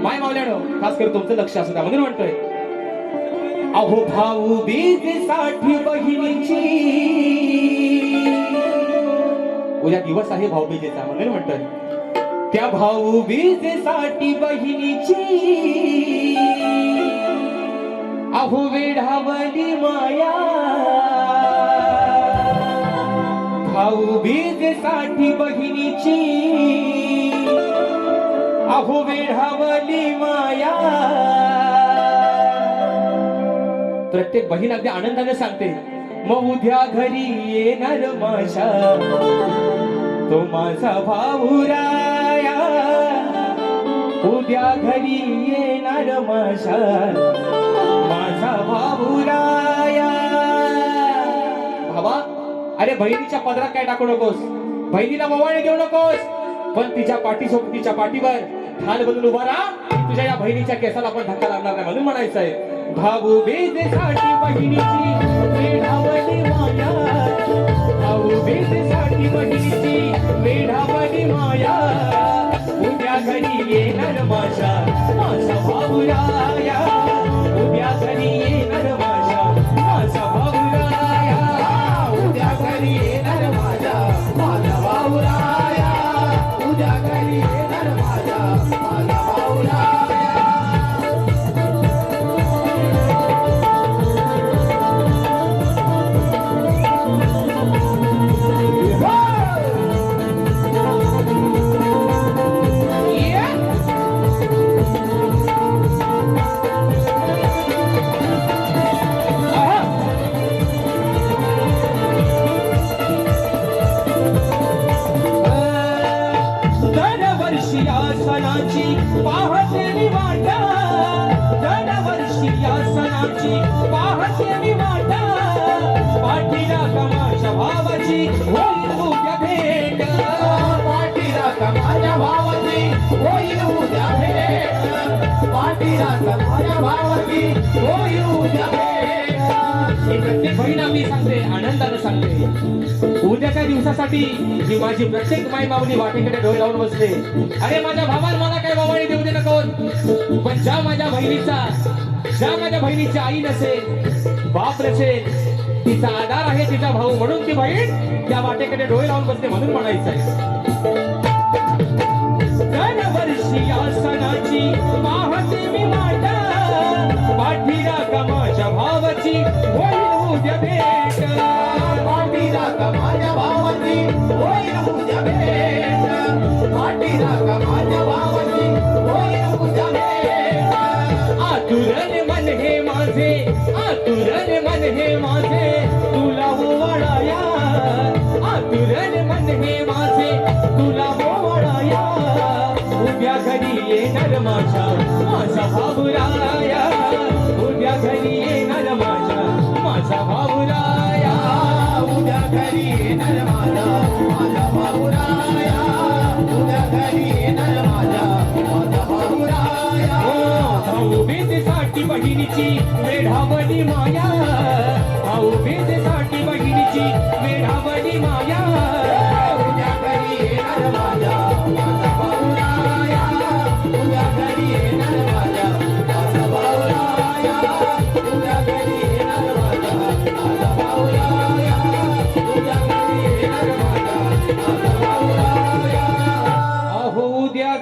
माय खास करून तुमचं लक्ष असू द्या म्हणून म्हणतोय. अहो भाऊ बीजसाठी बहिणीची. उद्या दिवस आहे भाऊबीजेचा म्हणून म्हणतोय. त्या भाऊ बीजसाठी बहिणीची. अहो वेढावली माया. भाऊ बीजसाठी बहिणीची. अहो वेढावली माया. प्रत्येक बहीण अगदी आनंदाने सांगते मग उद्या घरी येणार माशा. तो माझा भाऊराया उद्या घरी येणार माशा. माझा भाऊराया भावा अरे बहिणीच्या पदरात काय टाकू नकोस? बहिणीला मवाळे देऊ नकोस. पण तिच्या पाठीसोबत तिच्या पाठीवर ढाल बदलून उभा राहा तुझ्या या बहिणीच्या केसाला आपण धक्का लागणार नाही म्हणून म्हणायचं आहे भाऊ बेदेसाठी बहिणीची वेढावली माया भाऊ बेदेसाठी बहिणीची मेढावली माया उद्या घरी येणार माझ्या माझ्या भाऊया पाहते मी वाटा. पाठीला कमाच्या भावाची होईल उद्या भेट. पाठीला भावाची होईल उद्या भेट. पाठीला भावाची होईल उद्या भेट. प्रत्येक सांगते आनंदाने सांगते. उद्याच्या दिवसासाठी जी माझी प्रत्येक माई माऊली वाटेकडे डोळे लावून बसते. अरे माझ्या भावाला मला काय बाबाने देऊ दे नको पण ज्या माझ्या बहिणीचा ज्या माझ्या बहिणीची आई नसेल बाप नसेल तिचा आधार आहे तिचा भाऊ म्हणून ती बहीण त्या वाटेकडे डोळे लावून बसते म्हणून म्हणायचं आहे येणार माझ्या माझा भाऊराया उद्या घरी येणार माझ्या माझा भाऊराया उद्या घरी येणार माझा माझा भाऊराया उद्या घरी येणार माझ्या माझा भाऊराया भाऊ बेदेसाठी बहिणीची मेढावली माया. भाऊ बेदेसाठी बहिणीची मेढावली माया.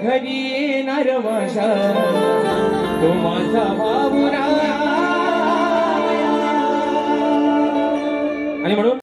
घरी नरवशा तो माझा बाबुरा आणि म्हणून